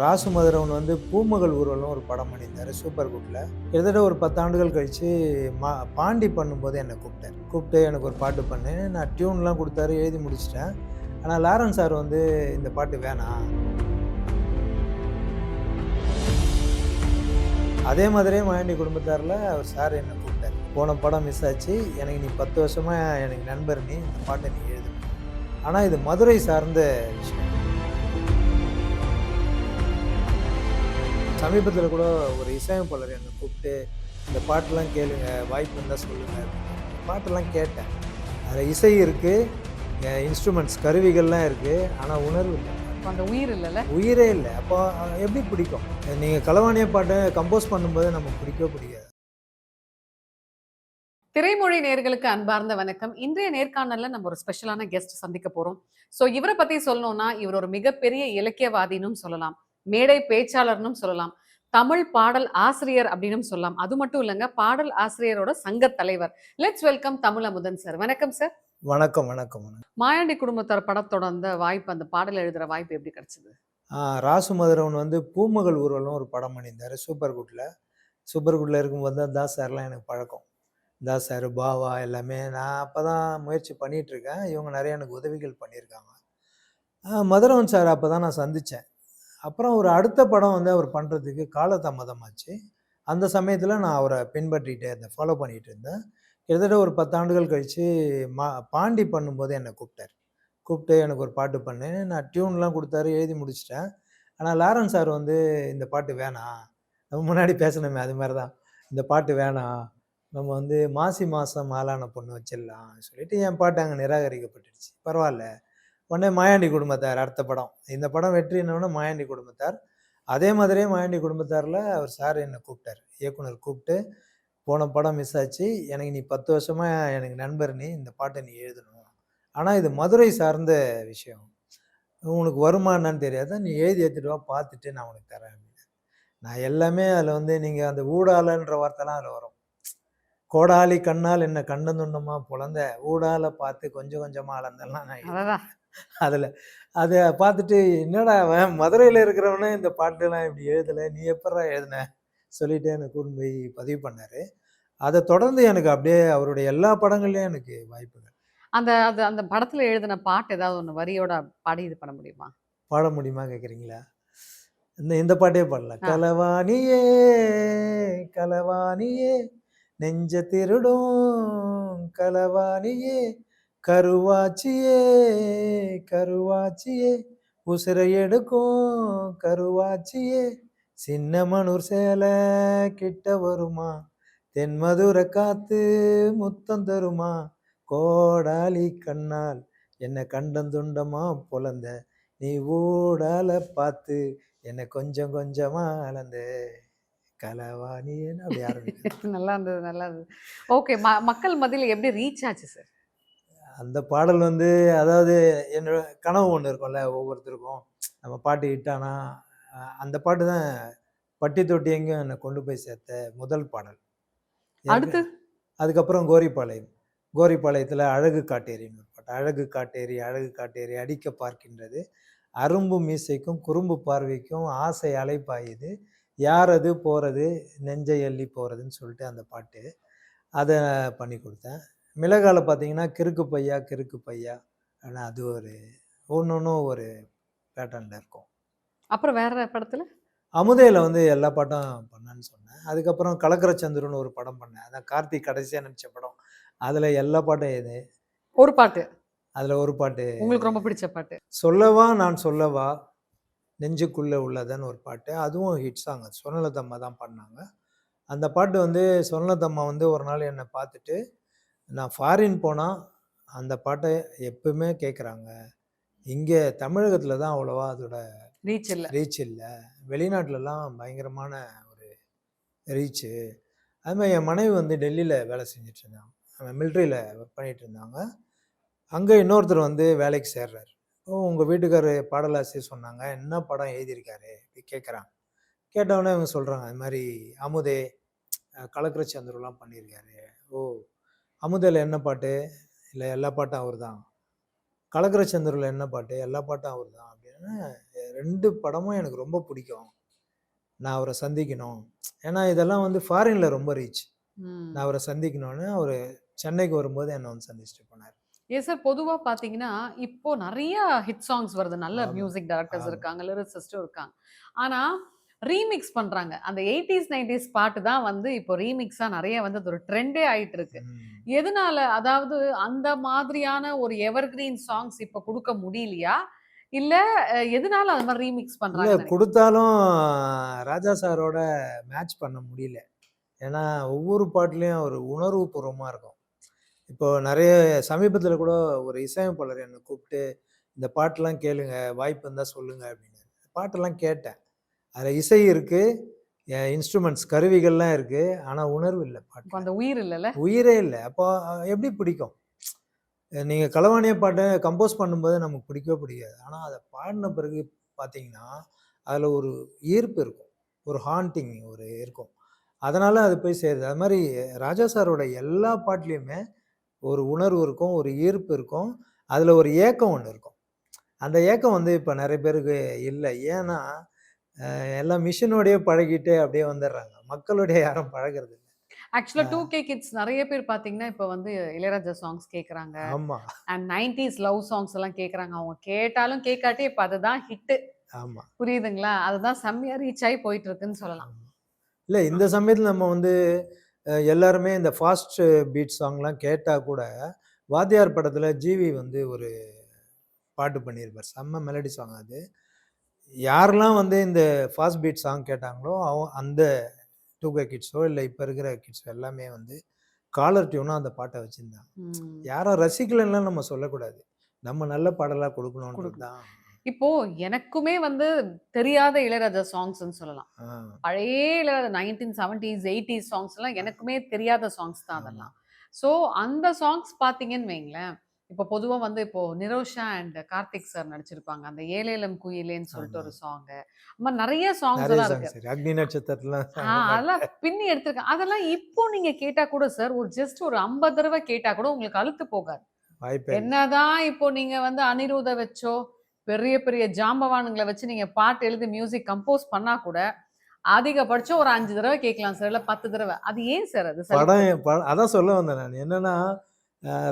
ராசு மதுரவன் வந்து பூமகள் ஊர்வலம் ஒரு படம் பண்ணியிருந்தார் சூப்பர் குட்டில் கிட்டத்தட்ட ஒரு பத்தாண்டுகள் கழித்து மா பாண்டி பண்ணும்போது என்னை கூப்பிட்டார். கூப்பிட்டு எனக்கு ஒரு பாட்டு பண்ணு நான் டியூன்லாம் கொடுத்தாரு எழுதி முடிச்சிட்டேன். ஆனால் லாரன்ஸ் சார் வந்து இந்த பாட்டு வேணாம் அதே மாதிரியே மயண்டி குடும்பத்தாரில் அவர் சார் என்னை கூப்பிட்டார். போன படம் மிஸ் ஆச்சு. எனக்கு நீ பத்து வருஷமாக எனக்கு நண்பர் நீ இந்த பாட்டை நீ எழுது ஆனால் இது மதுரை சார்ந்த விஷயம். சமீபத்தில் கூட ஒரு இசையமைப்பாளர் என்னை கூப்பிட்டு இந்த பாட்டெல்லாம் கேளுங்க வாய்ப்பு இருந்தால் சொல்லுங்கள் பாட்டெல்லாம் கேட்டேன். அதில் இசை இருக்குது இன்ஸ்ட்ருமெண்ட்ஸ் கருவிகள்லாம் இருக்குது ஆனால் உணர்வு இல்லை. அந்த உயிர் இல்லைல்ல? உயிரே இல்லை. அப்போ எப்படி பிடிக்கும்? நீங்கள் களவாணிய பாட்டை கம்போஸ் பண்ணும்போது நமக்கு பிடிக்கவே பிடிக்காது. திரைமொழி நேர்களுக்கு அன்பார்ந்த வணக்கம். இன்றைய நேர்காணல்ல நம்ம ஒரு ஸ்பெஷலான கெஸ்ட் சந்திக்க போறோம். சோ இவரை பத்தி சொல்லணும்னா இவர் ஒரு மிகப்பெரிய இலக்கியவாதினும் சொல்லலாம். மேடை பேச்சாளர்னும் சொல்லலாம். தமிழ் பாடல் ஆசிரியர் அப்படின்னும் சொல்லலாம். அது மட்டும் இல்லைங்க பாடல் ஆசிரியரோட சங்க தலைவர். Let's welcome Tamil Amudhan sir வணக்கம் சார் வணக்கம் வணக்கம் மாயாண்டி குடும்பத்தார் படத்தோட அந்த வாய்ப்பு அந்த பாடல் எழுதுற வாய்ப்பு எப்படி கிடைச்சது? ராசு மதுரவன் வந்து பூமகள் ஊர்வலம் ஒரு படம் பண்ணியிருந்தார் சூப்பர் குட்டில் சூப்பர் குட்டில் இருக்கும்போது தான் தாஸ் சார்லாம் எனக்கு பழக்கம். தாஸ் சார் பாவா எல்லாமே நான் அப்போ தான் முயற்சி பண்ணிட்டு இருக்கேன். இவங்க நிறைய எனக்கு உதவிகள் பண்ணியிருக்காங்க. மதுரவன் சார் அப்போ தான் நான் சந்தித்தேன் அப்புறம் ஒரு அடுத்த படம் வந்து அவர் பண்ணுறதுக்கு காலதாமதமாச்சு. அந்த சமயத்தில் நான் அவரை பின்பற்றிகிட்டே இருந்தேன் ஃபாலோ பண்ணிகிட்டு இருந்தேன். கிட்டத்தட்ட ஒரு பத்தாண்டுகள் கழித்து மா பாண்டி பண்ணும்போது என்னை கூப்பிட்டார். கூப்பிட்டு எனக்கு ஒரு பாட்டு பண்ணு. நான் டியூன்லாம் கொடுத்தாரு எழுதி முடிச்சிட்டேன். ஆனால் லாரன்ஸ் சார் வந்து இந்த பாட்டு வேணாம் நம்ம முன்னாடி பேசணுமே அது மாதிரி தான் இந்த பாட்டு வேணாம் நம்ம வந்து மாசி மாதம் ஆளான பொண்ணு வச்சிடலாம். சொல்லிட்டு என் பாட்டு அங்கே நிராகரிக்கப்பட்டுடுச்சு. பரவாயில்ல. உடனே மாயாண்டி குடும்பத்தார் அடுத்த படம். இந்த படம் வெற்றினோடனே மாயாண்டி குடும்பத்தார். அதே மாதிரியே மாயாண்டி குடும்பத்தாரில் அவர் சார் என்னை கூப்பிட்டார். இயக்குனர் கூப்பிட்டு போன படம் மிஸ் ஆச்சு. எனக்கு நீ பத்து வருஷமாக எனக்கு நண்பர் நீ இந்த பாட்டை நீ எழுதணும். ஆனால் இது மதுரை சார்ந்த விஷயம். உனக்கு வருமா என்னன்னு தெரியாது? நீ எழுதி எடுத்துட்டு வா பார்த்துட்டு நான் உனக்கு தரேன். அப்படின்னு நான் எல்லாமே அதில் வந்து நீங்கள் அந்த ஊடாலன்ற வார்த்தைலாம் அதில் வரும். கோடாலி கண்ணால் என்ன கண்டந்துண்டமா புலந்த? ஊடால பார்த்து கொஞ்சம் கொஞ்சமாக அளந்தெல்லாம் நான் அதில். அதை பார்த்துட்டு என்னடா அவன் மதுரையில் இருக்கிறவனே இந்த பாட்டெல்லாம் இப்படி எழுதலை. நீ எப்படா எழுதின? சொல்லிட்டு எனக்கு கூட்டு போய் பதிவு பண்ணார். அதை தொடர்ந்து எனக்கு அப்படியே அவருடைய எல்லா படங்கள்லையும் எனக்கு வாய்ப்புகள். அந்த அது அந்த படத்துல எழுதின பாட்டு ஏதாவது ஒண்ணு வரியோட பாடி இது பண்ண முடியுமா? பாட முடியுமா கேட்குறீங்களா இந்த இந்த பாட்டே பாடலாம். கலவாணியே கலவாணியே நெஞ்ச திருடும். கலவாணியே கருவாச்சியே கருவாச்சியே உசிரை எடுக்கும் கருவாச்சியே சின்னமனூர் சேலை கிட்ட வருமா? தென்மதுரை காத்து முத்தம் தருமா? கோடாலி கண்ணால் என்னை கண்டந்துண்டமா பொலந்த நீ ஊடால பார்த்து என்னை கொஞ்சம் கொஞ்சமா அளந்த. கலவாணின்னு அப்படி ஆரம்பிக்கும் நல்லா இருந்தது நல்லா இருந்தது. ஓகே மக்கள் மதியில் எப்படி ரீச் ஆச்சு சார் அந்த பாடல் வந்து அதாவது என்னோட கனவு ஒன்று இருக்கும்ல ஒவ்வொருத்தருக்கும். நம்ம பாட்டு இட்டானா அந்த பாட்டு தான் பட்டி தொட்டி எங்கேயும் என்னை கொண்டு போய் சேர்த்த முதல் பாடல். அடுத்து? அதுக்கப்புறம் கோரிப்பாளையம். கோரிப்பாளையத்தில் அழகு காட்டேரின்னு பாட்டு. அழகு காட்டேரி அழகு காட்டேரி அடிக்க பார்க்கின்றது. அரும்பு மீசைக்கும் குறும்பு பார்வைக்கும் ஆசை அலைப்பாயுது யார் அது போகிறது நெஞ்சை அள்ளி போகிறதுன்னு சொல்லிட்டு அந்த பாட்டு. அதை பண்ணி கொடுத்தேன். மிளகால பார்த்தீங்கன்னா கிறுக்கு பையா கிறுக்கு பையா ஆனால் அது ஒரு ஒன்று ஒன்றும் ஒரு பேட்டர்னில் இருக்கும். அப்புறம் வேற படத்துல? அமுதையில் வந்து எல்லா பாட்டும் பண்ணேன்னு சொன்னேன். அதுக்கப்புறம் கலக்கர சந்திரன் ஒரு படம் பண்ணேன். அதான் கார்த்திக் கடைசியாக நடிச்ச படம். அதில் எல்லா பாட்டும் இது ஒரு பாட்டு. அதில் ஒரு பாட்டு. உங்களுக்கு ரொம்ப பிடிச்ச பாட்டு. சொல்லவா நான் சொல்லவா நெஞ்சுக்குள்ளே உள்ளதுன்னு ஒரு பாட்டு. அதுவும் ஹிட் சாங் சொர்ணலதம்மா தான் பண்ணாங்க அந்த பாட்டு வந்து சொர்ணலதம்மா வந்து ஒரு நாள் என்னை பார்த்துட்டு நான் ஃபாரின் போனால் அந்த பாட்டை எப்பவுமே கேட்குறாங்க இங்கே தமிழகத்தில் தான் அவ்வளோவா அதோட ரீச் இல்ல. ரீச் இல்லை. வெளிநாட்டிலலாம் பயங்கரமான ஒரு ரீச்சு அது மாதிரி என் மனைவி வந்து டெல்லியில் வேலை செஞ்சுட்டு இருந்தாங்க மிலிட்ரியில் ஒர்க் பண்ணிட்டு இருந்தாங்க அங்கே இன்னொருத்தர் வந்து வேலைக்கு சேர்றாரு. ஓ உங்கள் வீட்டுக்காரர் பாடலாசிரியர் சொன்னாங்க. என்ன படம் எழுதியிருக்காரு? அப்படி கேட்குறாங்க கேட்டவுடனே இவங்க சொல்கிறாங்க அது மாதிரி அமுதே அஹ் கலக்கர சந்துருலாம் பண்ணியிருக்காரு. ஓ அமுதையில் என்ன பாட்டு இல்லை எல்லா பாட்டும் அவர் தான் கலக்கர சந்துருவில் என்ன பாட்டு எல்லா பாட்டும் அவர் தான் அப்படின்னு 2 படமும் எனக்கு ரொம்ப பிடிக்கும். நான் அவர சந்திக்கணும். ஏன்னா இதெல்லாம் வந்து ஃபாரின்ல ரொம்ப ரீச். நான் அவர சந்திக்கணும்னு அவரு சென்னைக்கு வரும்போது என்ன வந்து சந்திச்சுட்டு போனாரு. ஏன் சார் பொதுவா பார்த்தீங்கன்னா, இப்போ நெறைய ஹிட் சாங்ஸ் வருது. நல்ல. Music directors. இருக்காங்க, லிரிசிஸ்ட்டும் இருக்காங்க. ஆனா, ரீமிக்ஸ் பண்றாங்க. அந்த 80ஸ், 90ஸ் பாட்டு தான் வந்து இப்போ ரீமிக்ஸா நெறைய வந்து அது ஒரு ட்ரெண்டே ஆயிட்டு இருக்கு. எதனால? அதாவது அந்த மாதிரியான ஒரு எவர்கிரீன் சாங்ஸ் இப்ப குடுக்க முடியலையா? இல்ல எதனால அது மாரி ரீமிக்ஸ் நெனைக்கிறீங்க? குடுத்தாலும் ராஜா சாரோட மேட்ச் பண்ண முடியல. ஏன்னா ஒவ்வொரு பாட்டுலயும் ஒரு உணர்வுபூர்வமா இருக்கும். இப்போ நெறைய சமீபத்தில கூட ஒரு இசையமைப்பாளர் என்ன கூப்ட்டு, "இந்த பாட்டுலாம் கேளுங்க. வாய்ப்பு இருந்தா சொல்லுங்க" அப்டின்னாரு. பாட்டெல்லாம் கேட்டேன். அதுல இசை இருக்கு. எ இன்ஸ்ட்ருமெண்ட்ஸ் கருவிகள்லாம் இருக்கு. ஆனா உணர்வு இல்ல பாட்டுல. அந்த உயிர் இல்லல்ல? உயிரே இல்ல. அப்போ எப்படி பிடிக்கும்? நீங்க களவாணிய பாட்ட கம்போஸ் பண்ணும்போது நமக்கு பிடிக்கவே பிடிக்காது. ஆனா அத பாடுன பிறகு பார்த்தீங்கன்னா, அதுல ஒரு ஈர்ப்பு இருக்கும். ஒரு ஹாண்டிங் ஒரு இருக்கும். அதனால அது போய் சேருது. அது மாரி ராஜா சாரோட எல்லா பாட்டுலயுமே ஒரு உணர்வு இருக்கும். ஒரு ஈர்ப்பு இருக்கும். அதுல ஒரு ஏக்கம் ஒண்ணு இருக்கும். அந்த ஏக்கம் வந்து இப்ப நெறைய பேருக்கு இல்ல. ஏன்னா, எல்லாம் மிஷினோடயே பழகிட்டு அப்படியே வந்துடுறாங்க. மக்களோட யாரும் பழகுறது இல்ல. ஆக்சுவலா ஆ. 2கே கிட்ஸ் நெறைய பேர் பார்த்தீங்கன்னா, இப்ப வந்து இளையராஜா சாங்ஸ் கேட்கறாங்க. ஆமா. அண்ட் 90ஸ் லவ் சாங்ஸ் எல்லாம் கேட்கறாங்க. அவங்க கேட்டாலும் கேட்காட்டி இப்ப அதுதான் ஹிட்டு. ஆமா. புரியுதுங்களா? அதுதான் செம்மையா ரீச் ஆயி போயிட்டு இருக்குன்னு சொல்லலாம். இல்ல இந்த சமயத்துல நம்ம வந்து எல்லாருமே இந்த ஃபாஸ்ட் பீட் சாங்லாம் கேட்டா கூட, வாத்தியார் படத்துல ஜிவி வந்து ஒரு பாட்டு பண்ணியிருப்பார். செம்ம மெலடி சாங் அது. யாரெல்லாம் வந்து இந்த ஃபாஸ்ட் பீட் சாங் கேட்டாங்களோ, அவ அந்த 2கே கிட்ஸோ இல்ல இப்ப இருக்கிற கிட்ஸ் எல்லாமே வந்து காலர் டியூனா அந்த பாட்ட வச்சிருந்தாங்க. யாரும் ரசிக்கலன்னுலாம் நம்ம சொல்லக்கூடாது. நம்ம நல்ல பாடலா குடுக்கணுன்றது குடுக்கணும். தான். இப்போ எனக்குமே வந்து தெரியாத இளையராஜா சாங்ஸ்ன்னு சொல்லலாம். பழைய இளையராஜா 1970ஸ், 80ஸ் சாங்ஸ்லாம் எனக்குமே தெரியாத சாங்ஸ் தான். அதெல்லாம். ஸோ அந்த சாங்ஸ் பார்த்தீங்கன்னு வைங்களேன், இப்போ பொதுவா வந்து இப்போ நிரோஷா அண்ட் கார்த்திக் சார் நடிச்சிருப்பாங்க. அந்த ஏலேலம் குயிலேன்னு சொல்லிட்டு. ஒரு சாங்கு. அது மாரி நெறைய சாங்ஸ் எல்லாம் இருக்கு. அக்னி நட்சத்திரத்துலாம் அதெல்லாம். பின்னி எடுத்திருக்காங்க. அதெல்லாம் இப்போ நீங்க கேட்டா கூட சார், ஒரு ஜஸ்ட் ஒரு 50 தடவ கேட்டா கூட உங்களுக்கு அலுத்து போகாது. என்னதான் இப்போ நீங்க வந்து அனிருத்த வச்சோ, பெரிய பெரிய ஜாம்பவான்கள வச்சு நீங்க பாட்டு எழுதி மியூசிக் கம்போஸ் பண்ணா கூட, அதிகபட்சம் ஒரு 5 தடவ கேட்கலாம் சார். இல்ல 10 தடவ. அது ஏன் சார் அது? படம் அதான் சொல்ல வந்தேன் நானு. என்னன்னா,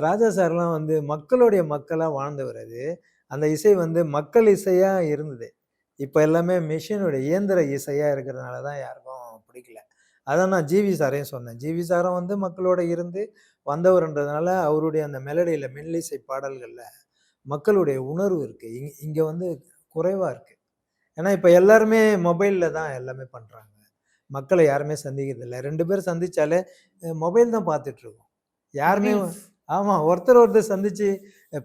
ராஜா சார்லாம் வந்து மக்களுடைய மக்களா வாழ்ந்தவர் அது. அந்த இசை வந்து மக்கள் இசையா இருந்தது. இப்ப எல்லாமே மெஷினோட இயந்திர இசையா இருக்கிறதுனால தான் யாருக்கும் பிடிக்கல. அதான் நான் ஜிவி சாரையும் சொன்னேன். ஜிவி சாரும் வந்து மக்களோட இருந்து வந்தவர்ன்றதுனால, அவருடைய அந்த மெலடியில மெல்லிசை பாடல்கள்ல மக்களுடைய உணர்வு இருக்கு. இங் இங்க வந்து குறைவா இருக்கு. ஏன்னா இப்ப எல்லாருமே மொபைல்ல தான் எல்லாமே பண்றாங்க. மக்கள யாருமே சந்திக்கிறது இல்ல. 2 பேர் சந்திச்சாலே அ மொபைல் தான் பார்த்துட்டு இருக்கோம். யாருமே ரீல்ஸ். ஆமா. ஒருத்தர் ஒருத்தர் சந்திச்சு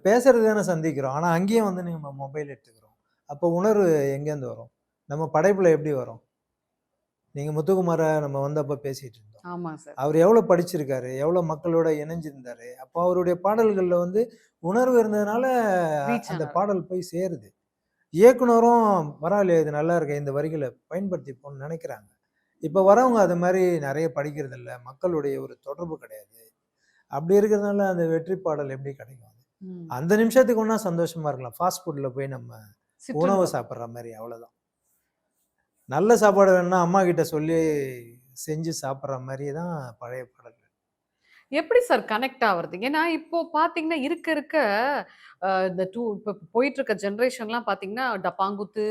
பேசுறது தானே சந்திக்கிறோம். ஆனா அங்கேயும் வந்து நம்ம மொபைல் எடுத்துக்கிறோம். அப்போ உணர்வு எங்கேருந்து வரும்? நம்ம படைப்புல எப்படி வரும்? நீங்க முத்துக்குமார நம்ம வந்தப்ப பேசிட்டு இருந்தோம். ஆமா சார். அவரு எவ்வளோ படிச்சிருக்காரு? எவ்வளோ மக்களோட இணைஞ்சிருந்தாரு? அப்போ அவருடைய பாடல்கள்ல வந்து உணர்வு இருந்ததுனால, அந்த. பாடல் போய் சேருது. இயக்குனரும் பரவாயில்லையே இது நல்லா இருக்கே, இந்த வரிகள பயன்படுத்திப்போம்னு நெனைக்கிறாங்க. இப்ப வரவங்க அது மாரி நெறைய படிக்கிறதில்ல. மக்களுடைய ஒரு தொடர்பு கிடையாது. அப்படி இருக்கிறதுனால அந்த வெற்றி பாடல் எப்படி கிடைக்கும்? அந்த நிமிஷத்துக்கு வேணா சந்தோஷமா இருக்கலாம். ஃபாஸ்ட் ஃபுட்ல போய் நம்ம உணவு. சாப்பிடுற மாரி அவ்வளோதான். நல்ல சாப்பாடு வேணும்னா அம்மா கிட்ட சொல்லி செஞ்சு சாப்பிடுற மாரி தான் பழைய பாடல்கள். எப்படி சார் கனெக்ட் ஆவறது? ஏன்னா இப்போ பார்த்தீங்கன்னா, இருக்க இருக்க இந்த 2 இப்ப போயிட்டு இருக்க ஜெனரேஷன்லாம் பார்த்தீங்கன்னா, டப்பாங்குத்து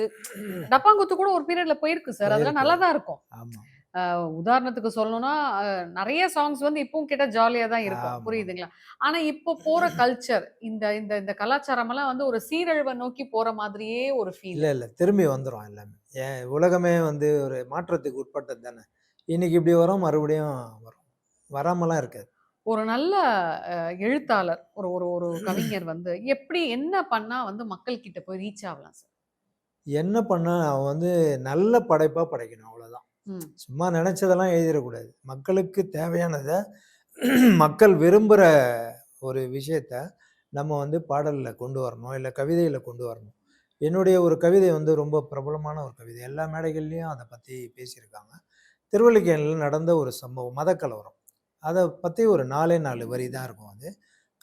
டப்பாங்குத்து கூட ஒரு பீரியட்ல போயிருக்கு சார். அதெல்லாம். நல்லா தான் இருக்கும். ஆமா. உதாரணத்துக்கு சொல்லணும்னா, நெறைய சாங்ஸ் வந்து இப்பவும் கேட்டா ஜாலியா தான் இருக்கும். புரியுதுங்களா? ஆனா இப்போ போற கல்ச்சர் இந்த இந்த இந்த கலாச்சாரமெல்லாம் வந்து ஒரு சீரழிவ நோக்கி போற மாதிரியே ஒரு ஃபீல். இல்ல, இல்ல. திரும்பி வந்துரும் எல்லாமே. ஏன் உலகமே வந்து ஒரு மாற்றத்துக்கு உட்பட்டது தானே. இன்னைக்கு இப்படி வரும், மறுபடியும் வரும். வராமலாம் இருக்காது. ஒரு நல்ல எழுத்தாளர், ஒரு ஒரு ஒரு கவிஞர் வந்து எப்படி என்ன பண்ணா வந்து மக்கள் கிட்ட போய் ரீச் ஆகலாம் சார்? என்ன பண்ணா அவன் வந்து நல்ல படைப்பா படைக்கணும் அவ்வளோதான். சும்மா நினைச்சதெல்லாம் எழுதிடக்கூடாது மக்களுக்கு தேவையானதை மக்கள் விரும்புற ஒரு விஷயத்த நம்ம வந்து பாடலில் கொண்டு வரணும். இல்லை கவிதையில் கொண்டு வரணும். என்னுடைய ஒரு கவிதை வந்து ரொம்ப பிரபலமான ஒரு கவிதை. எல்லா மேடைகள்லேயும் அதை பற்றி பேசியிருக்காங்க. திருவள்ளிக்கேணில் நடந்த ஒரு சம்பவம். மத கலவரம். பற்றி ஒரு 4ஏ 4 வரி தான் இருக்கும் அது.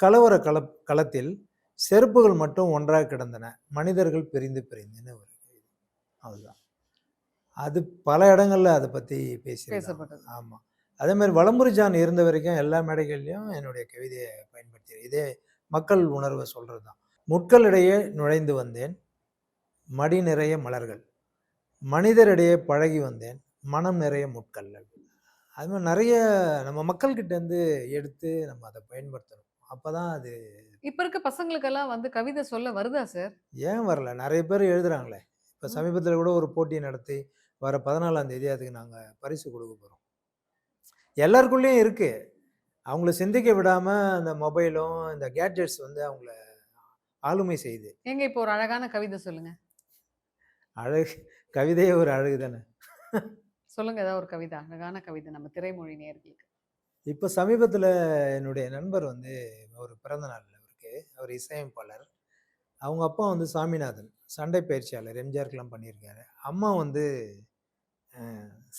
கலவர கல களத்தில் செருப்புகள் மட்டும் ஒன்றாக கிடந்தன மனிதர்கள் பிரிந்து பிரிந்துன்னு ஒரு அதுதான் அது பல இடங்கள்ல அதை பற்றி பேசியிருக்காங்க பேசப்பட்டது. ஆமாம் அதே மாதிரி வலம்புரி ஜான் இருந்த வரைக்கும் எல்லா மேடைகள்லையும் என்னுடைய கவிதையை பயன்படுத்தி இதே மக்கள் உணர்வை சொல்கிறது தான் முட்களிடையே நுழைந்து வந்தேன் மடி நிறைய மலர்கள். மனிதரிடையே பழகி வந்தேன் மனம் நிறைய முட்கள் அது மாதிரி நிறைய நம்ம மக்கள்கிட்ட இருந்து எடுத்து நம்ம அதை பயன்படுத்தணும். அப்போ தான் அது இப்ப இருக்க பசங்களுக்கெல்லாம் வந்து கவிதை சொல்ல வருதா சார்? ஏன் வரல? நிறைய பேர் எழுதுறாங்களே. இப்போ. சமீபத்தில் கூட ஒரு போட்டி நடத்தி வர பதினாலாம் தேதி அதுக்கு நாங்கள் பரிசு கொடுக்க போகிறோம் எல்லாருக்குள்ளேயும் இருக்கு. அவங்கள சிந்திக்க விடாம அந்த மொபைலும் இந்த கேட்ஜெட்ஸ் வந்து அவங்கள ஆளுமை செய்யுது. எங்க இப்போ ஒரு அழகான கவிதை சொல்லுங்க. அழகு கவிதையே ஒரு அழகு தானே? சொல்லுங்க ஏதாவது ஒரு கவிதை அழகான கவிதை நம்ம திரைமொழி நேயர்களுக்கு. இப்போ சமீபத்தில் என்னுடைய நண்பர் வந்து ஒரு பிறந்த நாள் அவருக்கு அவர் இசையமைப்பாளர். அவங்க அப்பா வந்து சாமிநாதன் சண்டை பயிற்சியாளர் எம்ஜிஆருக்கெல்லாம் பண்ணியிருக்காரு. அம்மா வந்து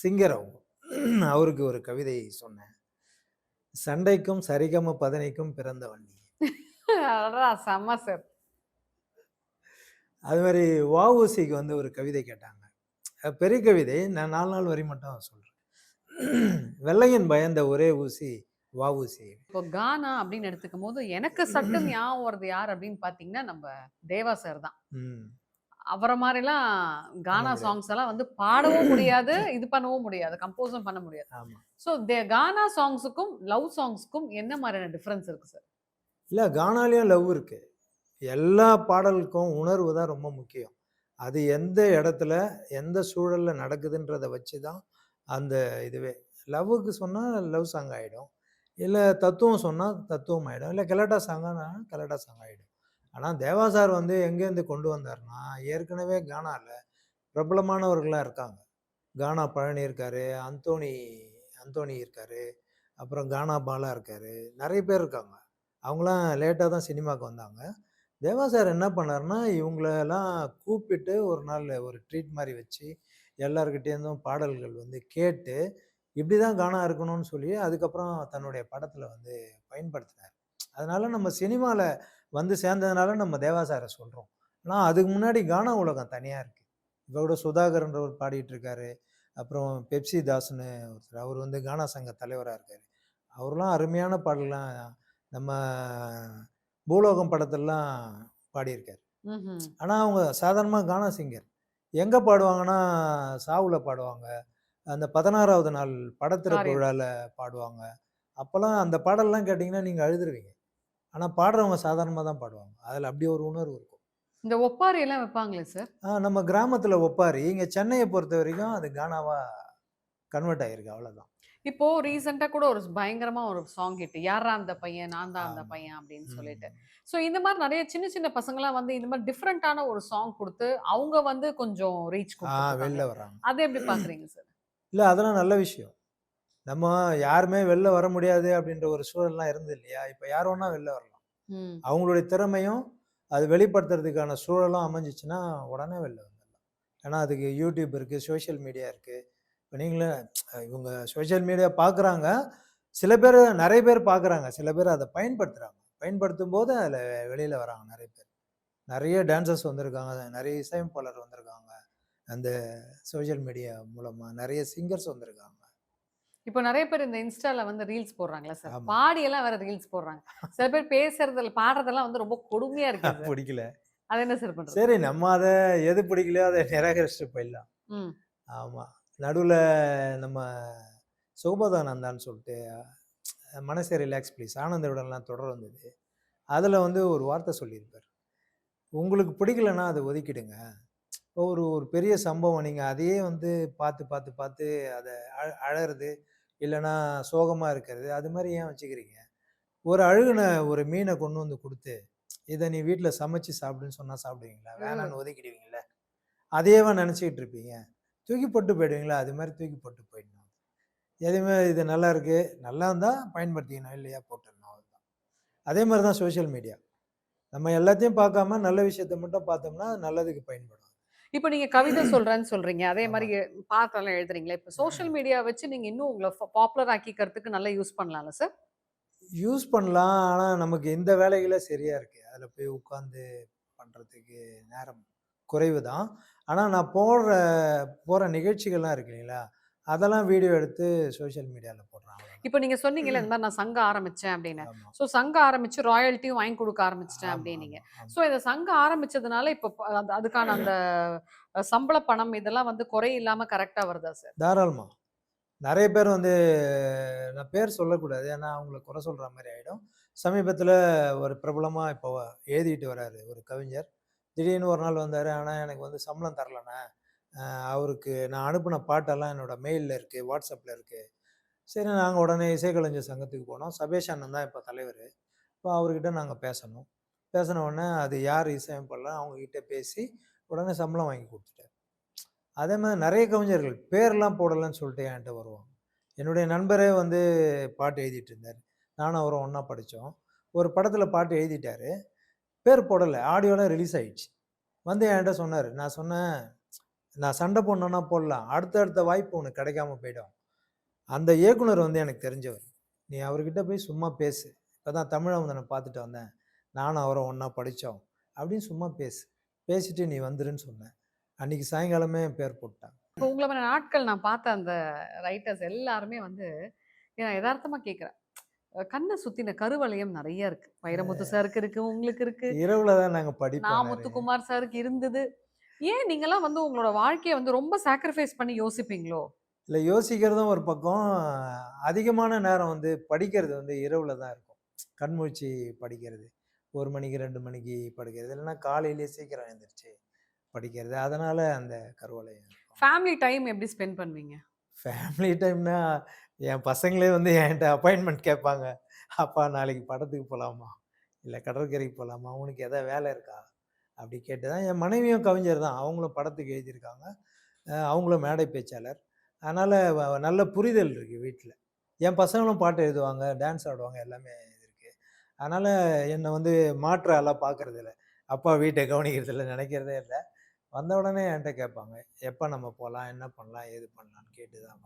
சிங்கர் அவங்க அவருக்கு ஒரு கவிதை சொன்னேன். சண்டைக்கும் சரிகம பதனைக்கும் பிறந்த வண்டி அடடா, செம்ம சார் அது மாதிரி வஉசிக்கு வந்து ஒரு கவிதை கேட்டாங்க. பெரிய கவிதை. நான் நாலு நாள் வரி மட்டும் சொல்கிறேன் வெள்ளையன் பயந்த ஒரே ஊசி வஉசி. இப்போ கானா அப்படின்னு எடுத்துக்கும் போது எனக்கு சட்டு ஞாபகம் வருது யார் அப்படின்னு பாத்தீங்கன்னா நம்ம தேவா சார் தான். அவரை மாதிரிலாம் கானா. சாங்ஸ் எல்லாம் வந்து பாடவும் முடியாது இது பண்ணவும் முடியாது கம்போஸும் பண்ண முடியாது. ஆமாம் ஸோ கானா சாங்ஸுக்கும் லவ் சாங்ஸ்க்கும் என்ன மாதிரியான டிஃபரன்ஸ் இருக்கு சார் இல்லை கானாலையும் லவ் இருக்கு. எல்லா பாடலுக்கும் உணர்வு தான் ரொம்ப முக்கியம். அது எந்த இடத்துல எந்த சூழல்ல நடக்குதுன்றதை வச்சு தான் அந்த இதுவே. லவ்வுக்கு சொன்னால் லவ் சாங் ஆகிடும் இல்லை தத்துவம் சொன்னால் தத்துவம் ஆகிடும் இல்லை கலட்டா சாங்கானா கலட்டா சாங் ஆகிடும் ஆனால் தேவா சார் வந்து எங்கேருந்து கொண்டு வந்தாருன்னா ஏற்கனவே கானாவில் பிரபலமானவர்களாக இருக்காங்க. கானா பழனி இருக்கார் அந்தோணி அந்தோணி இருக்கார் அப்புறம் கானா பாலா இருக்கார் நிறைய பேர் இருக்காங்க. அவங்களாம் லேட்டாக தான் சினிமாவுக்கு வந்தாங்க. தேவா சார் என்ன பண்ணாருன்னா இவங்களெல்லாம் கூப்பிட்டு ஒரு நாள் ஒரு ட்ரீட் மாதிரி வச்சு எல்லாருக்கிட்டேருந்தும் பாடல்கள் வந்து கேட்டு இப்படி தான் கானா இருக்கணும்னு சொல்லி அதுக்கப்புறம் தன்னுடைய படத்தில் வந்து பயன்படுத்தினார். அதனால் நம்ம சினிமாவில் வந்து சேர்ந்ததுனால நம்ம தேவா சாரை சொல்கிறோம் ஆனால் அதுக்கு முன்னாடி கானா உலகம் தனியாக இருக்குது கூட சுதாகர்ன்றவர் பாடிட்டு இருக்காரு அப்புறம் பெப்சி தாஸ்னு ஒருத்தர் அவர் வந்து கானா சங்க தலைவராக இருக்கார். அவர்லாம் அருமையான பாடலாம் நம்ம பூலோகம் படத்திலலாம் பாடியிருக்காரு. ஆனால் அவங்க சாதாரணமாக கானா சிங்கர். எங்கே பாடுவாங்கன்னா சாவுல பாடுவாங்க. அந்த பதினாறாவது நாள் காரியம். விழாவில் பாடுவாங்க. அப்போல்லாம் அந்த பாடல்லாம் கேட்டிங்கன்னா நீங்கள் அழுதுருவீங்க. ஆனால் பாடுறவங்க சாதாரணமாக தான் பாடுவாங்க. அதில் அப்படி ஒரு உணர்வு இருக்கும். இந்த ஒப்பாரி எல்லாம் வைப்பாங்களே சார்? நம்ம கிராமத்தில் ஒப்பாரி. இங்கே சென்னையை பொறுத்த வரைக்கும் அது கானாவாக கன்வெர்ட் ஆகிருக்கு அவ்வளோதான் இப்போ ரீசெண்டா கூட ஒரு பயங்கரமா ஒரு சாங் ஹிட் யாரா அந்த பையன் நான் தான் அந்த. பையன் அப்படின்னு சொல்லிட்டு. சோ இந்த மாதிரி நிறைய சின்ன சின்ன பசங்கலாம் வந்து இந்த மாதிரி டிஃப்ரெண்டான ஒரு சாங் கொடுத்து அவங்க வந்து கொஞ்சம் ரீச் வெளில வர்றாங்க. அதை எப்படி பாக்குறீங்க சார்? இல்லை அதெல்லாம் நல்ல விஷயம். நம்ம யாருமே வெளில வர முடியாது அப்படின்ற ஒரு சூழல்லாம் இருந்தது இல்லையா? இப்போ யார் வேணா வெளில வரலாம். அவங்களுடைய திறமையும் அது வெளிப்படுத்துறதுக்கான சூழலும் அமைஞ்சிச்சுன்னா உடனே வெளில வந்துடலாம் ஏன்னா அதுக்கு யூடியூப் இருக்குது சோஷியல் மீடியா இருக்குது இப்போ நீங்களே இவங்க சோஷியல் மீடியா பார்க்குறாங்க சில பேர் நிறைய பேர் பார்க்குறாங்க சில பேர் அதை பயன்படுத்துகிறாங்க பயன்படுத்தும் போது அதில் வெளியில் வராங்க நிறைய பேர். நிறைய டான்சர்ஸ் வந்திருக்காங்க. நிறைய இசையமைப்பாளர் வந்திருக்காங்க. அந்த சோஷியல் மீடியா மூலமாக நிறைய சிங்கர்ஸ் வந்திருக்காங்க. இப்போ நிறைய பேர் இந்த இன்ஸ்டால வந்து ரீல்ஸ் போடுறாங்களா சார்? ஆமா. பாடி எல்லாம் வேற ரீல்ஸ் போடுறாங்க. சில பேர் பேசுறதுல பாடுறதெல்லாம் வந்து ரொம்ப கொடுமையா இருக்கு பிடிக்கல. அது என்ன சார் பண்றது? சரி நம்ம அதை எது பிடிக்கலையோ அதை நிராகரிச்சுட்டு போயிடலாம். ம். ஆமாம் நடுவில் நம்ம சுகபதானந்தான்னு சொல்லிட்டு மனசே ரிலாக்ஸ் ப்ளீஸ் ஆனந்தவுடன்லாம் தொடர் வந்தது. அதில் வந்து ஒரு வார்த்தை சொல்லியிருப்பார். உங்களுக்கு பிடிக்கலன்னா அதை ஒதுக்கிடுங்க. ஒரு ஒரு பெரிய சம்பவம். நீங்கள் அதையே வந்து பார்த்து பார்த்து பார்த்து அதை அழ அழறது இல்லைன்னா சோகமாக இருக்கிறது அது மாதிரி ஏன் வச்சுக்கிறீங்க? ஒரு அழுகுன ஒரு மீனை கொண்டு வந்து கொடுத்து இதை நீ வீட்டில் சமைச்சு சாப்பிடுன்னு சொன்னால் சாப்பிடுவீங்களா? வேணான்னு ஒதுக்கிடுவீங்களா அதையேவா நினச்சிக்கிட்டு இருப்பீங்க? தூக்கி போட்டு போயிடுவீங்களா? அது மாதிரி தூக்கி போட்டு போயிடணும். எதுவுமே இது நல்லா இருக்கு நல்லா இருந்தால் பயன்படுத்திக்கணும் இல்லையா? போட்டுடணும் அவ்வளோதான் அதே மாதிரி தான் சோஷியல் மீடியா. நம்ம எல்லாத்தையும் பார்க்காம நல்ல விஷயத்த மட்டும் பார்த்தோம்னா நல்லதுக்கு பயன்படும். இப்போ நீங்க கவிதை சொல்றேன்னு சொல்றீங்க அதே. மாதிரி பாட்டெல்லாம் எழுதுறீங்களா இப்போ சோஷியல் மீடியா வச்சு நீங்க இன்னும் உங்களை பாப்புலர் ஆக்கிக்கிறதுக்கு நல்லா யூஸ் பண்ணலாம்ல சார் யூஸ் பண்ணலாம். ஆனா, நமக்கு இந்த வேலைகளே சரியா இருக்கு. அதில போய் உட்காந்து பண்றதுக்கு நேரம் குறைவு தான். ஆனா, நான் போடுற போற நிகழ்ச்சிகள்லாம் இருக்கு இல்லைங்களா? அதெல்லாம் வீடியோ எடுத்து சோசியல் மீடியால போடுறேன் அவ்வளோதான். இப்ப நீங்க சொன்னீங்கல்ல, இந்த மாரி நான் சங்கம் ஆரம்பிச்சேன் அப்படின்னு. ஸோ சங்கம் ஆரம்பிச்சு ராயல்ட்டியும் வாங்கி குடுக்க ஆரம்பிச்சுட்டேன் அப்படின்னீங்க. ஸோ இந்த சங்கம் ஆரம்பிச்சதுனால இப்ப அதுக்கான அந்த சம்பள பணம் இதெல்லாம் வந்து குறை இல்லாம கரெக்ட்டா வருதா சார்? தாராளமா. நெறைய பேர் வந்து நான் பேர் சொல்லக்கூடாது. ஏன்னா, அவங்கள குறை சொல்ற மாரி ஆயிடும். சமீபத்தில ஒரு பிரபலமா இப்போ எழுதிட்டு வராரு ஒரு கவிஞர். திடீர்னு ஒரு நாள் வந்தாரு. "ஆனா, எனக்கு வந்து சம்பளம் தரலண்ணே. அவருக்கு நான் அனுப்புன பாட்டெல்லாம் என்னோட மெயில்ல இருக்கு. WhatsAppல இருக்கு." சரி நாங்கள் உடனே இசைக்கலைஞர் சங்கத்துக்கு போனோம். சபேஷ் அண்ணன் தான் இப்போ தலைவர் இப்போ அவர்கிட்ட நாங்கள் பேசணும் பேசின உடனே அது யார் இசையமைப்பாளர் அவங்கக்கிட்ட பேசி உடனே சம்பளம் வாங்கி கொடுத்துட்டார் அதே மாதிரி நிறைய கவிஞர்கள் பேர்லாம் போடலன்னு சொல்லிட்டு என்ட்ட வருவாங்க. என்னுடைய நண்பரே வந்து பாட்டு எழுதிட்டு இருந்தார் நானும் அவரும் ஒன்றா படித்தோம் ஒரு படத்தில் பாட்டு எழுதிட்டாரு. பேர் போடலை ஆடியோலாம் ரிலீஸ் ஆயிடுச்சு. வந்து என்கிட்ட சொன்னார் நான் சொன்னேன், "நான் சண்டை போடணுன்னா போடலாம். அடுத்த அடுத்த வாய்ப்பு உனக்கு கிடைக்காம போயிடும்." அந்த இயக்குனர் வந்து எனக்கு தெரிஞ்சவர். "நீ அவர்கிட்ட போய் சும்மா பேசு. இப்பதான் தமிழமுதன பார்த்துட்டு வந்தேன். நானும் அவரும் ஒண்ணா படிச்சோம். அப்படின்னு சும்மா பேசு. பேசிட்டு நீ வந்துருன்னு" சொன்னேன். அன்னைக்கு சாயங்காலமே பேர் போட்டாங்க. இப்போ உங்கள மாரி ஆட்கள் நான் பார்த்த அந்த ரைட்டர்ஸ் எல்லாருமே வந்து நான் எதார்த்தமா கேட்கிறேன். கண்ண சுத்தின கருவளையம் நெறைய இருக்கு. வைரமுத்து சாருக்கு இருக்கு, உங்களுக்கு இருக்கு. இரவுல தான் நாங்க படிப்போம். முத்துக்குமார் சாருக்கு இருந்தது. ஏன் நீங்கலாம் வந்து உங்களோட வாழ்க்கைய வந்து ரொம்ப சாக்ரிஃபைஸ் பண்ணி யோசிப்பீங்களோ? இல்ல யோசிக்கிறதும் ஒரு பக்கம். அதிகமான நேரம் வந்து படிக்கிறது வந்து இரவுல தான் இருக்கும். கண் முழிச்சு படிக்கிறது. 1 மணிக்கு, 2 மணிக்கு படிக்கிறது. இல்லன்னா காலையிலேயே சீக்கிரம் எழுந்திரிச்சு படிக்கிறது. அதனால அந்த இருக்கும். ஃபேமிலி டைம் எப்படி ஸ்பெண்ட் பண்ணுவீங்க? ஃபேமிலி டைம்னா என் பசங்களே வந்து என்ட்ட அப்பாயின்ட்மென்ட் கேட்பாங்க. "அப்பா நாளைக்கு படத்துக்கு போலாமா? இல்ல கடற்கரைக்கு போலாமா? உனக்கு எதா வேலை இருக்கா?" அப்படி கேட்டு தான் என் மனைவியும் கவிஞர் தான். அவங்களும் படத்துக்கு எழுதியிருக்காங்க. அவங்களும் மேடை பேச்சாளர். அதனால் வ நல்ல புரிதல் இருக்குது வீட்டில் என் பசங்களும் பாட்டு எழுதுவாங்க, டான்ஸ் ஆடுவாங்க எல்லாமே இருக்குது அதனால் என்னை வந்து மாற்ற எல்லாம் பார்க்குறது பார்க்கறதில்ல. அப்பா வீட்டை கவனிக்கிறதில்ல நினைக்கிறதே இல்லை வந்த உடனே என்கிட்ட கேட்பாங்க. எப்போ நம்ம போகலாம் என்ன பண்ணலாம்? ஏது பண்ணலான்னு கேட்டு தான்